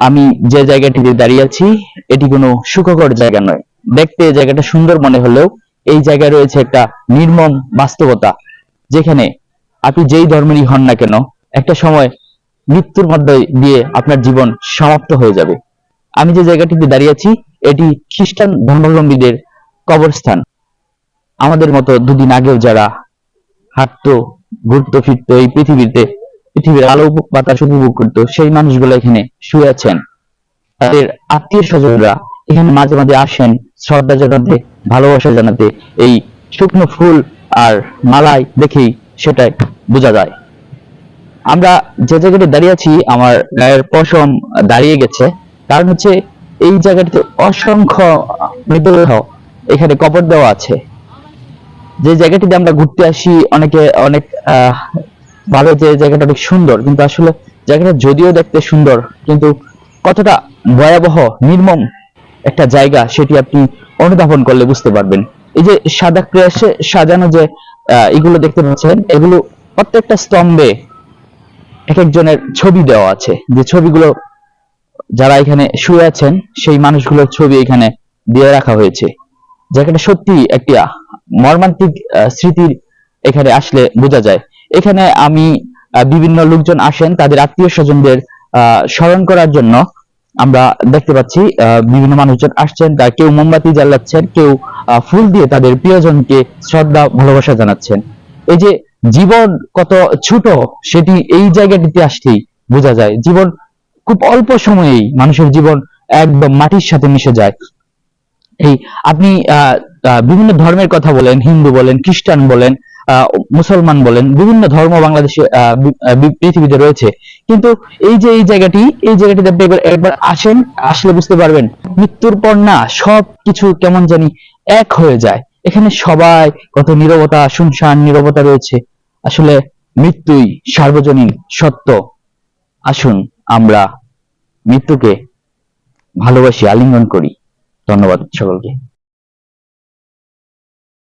আমি যে জায়গাটিতে দাঁড়িয়ে আছি, এটি কোনো সুখকর জায়গা নয়। দেখতে জায়গাটা সুন্দর মনে হলেও এই জায়গায় রয়েছে একটা নির্মম বাস্তবতা, যেখানে আপনি যেই ধর্মেরই হন না কেন, একটা সময় মৃত্যুর মধ্যে দিয়ে আপনার জীবন সমাপ্ত হয়ে যাবে। আমি যে জায়গাটিতে দাঁড়িয়ে আছি, এটি খ্রিস্টান ধর্মাবলম্বীদের কবরস্থান। আমাদের মতো দুদিন আগেও যারা হাঁটতো, ঘুরতো, ফিরতো এই পৃথিবীতে পৃথিবীর আলো বাতাস উপভোগ করতো। সেই মানুষগুলো এখানে শুয়ে আছেন। তাদের আত্মীয় স্বজনরা এখানে মাঝে মাঝে আসেন শ্রদ্ধা জানাতে, ভালোবাসা জানাতে। এই শুকনো ফুল আর মালাই দেখেই সেটাই বোঝা যায়। আমরা যে জায়গাটি দাঁড়িয়ে আছি, আমার গায়ের পশম দাঁড়িয়ে গেছে। কারণ হচ্ছে এই জায়গাটিতে অসংখ্য মৃতদেহ এখানে কবর দেওয়া আছে। যে জায়গাটিতে আমরা ঘুরতে আসি, অনেকে অনেক ভাবে যে জায়গাটা অনেক সুন্দর, কিন্তু আসলে জায়গাটা যদিও দেখতে সুন্দর, কিন্তু কতটা ভয়াবহ, নির্মম একটা জায়গা সেটি আপনি অনুধাবন করলে বুঝতে পারবেন। এই যে সাদা ক্রেশে সাজানো যে এগুলো দেখতে পাচ্ছেন, এগুলো প্রত্যেকটা স্তম্ভে এক একজনের ছবি দেওয়া আছে। যে ছবিগুলো যারা এখানে শুয়ে আছেন, সেই মানুষগুলোর ছবি এখানে দিয়ে রাখা হয়েছে। জায়গাটা সত্যি একটি মর্মান্তিক স্মৃতির এখানে আসলে বোঝা যায়। এখানে আমি বিভিন্ন লোকজন আসেন, তাদের আত্মীয় স্বজনদের স্মরণ করার জন্য আমরা দেখতে পাচ্ছি বিভিন্ন মানুষজন আসছেন তা কেউ মোমবাতি জ্বালাচ্ছেন, কেউ ফুল দিয়ে তাদের প্রিয়জনকে শ্রদ্ধা, ভালোবাসা জানাচ্ছেন। এই যে জীবন কত ছোট, সেটি এই জায়গাটিতে আসলেই বোঝা যায়। জীবন খুব অল্প সময়েই মানুষের জীবন একদম মাটির সাথে মিশে যায়। এই আপনি বিভিন্ন ধর্মের কথা বলেন, হিন্দু বলেন, খ্রিস্টান বলেন মুসলমান বলেন, বিভিন্ন ধর্ম বাংলাদেশে পৃথিবীতে রয়েছে। কিন্তু এই যে এই জায়গাটি, এই জায়গাটিতে আপনি একবার একবার আসেন, আসলে বুঝতে পারবেন, মৃত্যুর পর না সব কিছু কেমন জানি এক হয়ে যায়। এখানে সবাই কত নীরবতা, শুনশান, নীরবতা রয়েছে। আসলে মৃত্যুই সার্বজনীন সত্য। আসুন আমরা মৃত্যুকে ভালোবাসি, আলিঙ্গন করি। ধন্যবাদ সকলকে।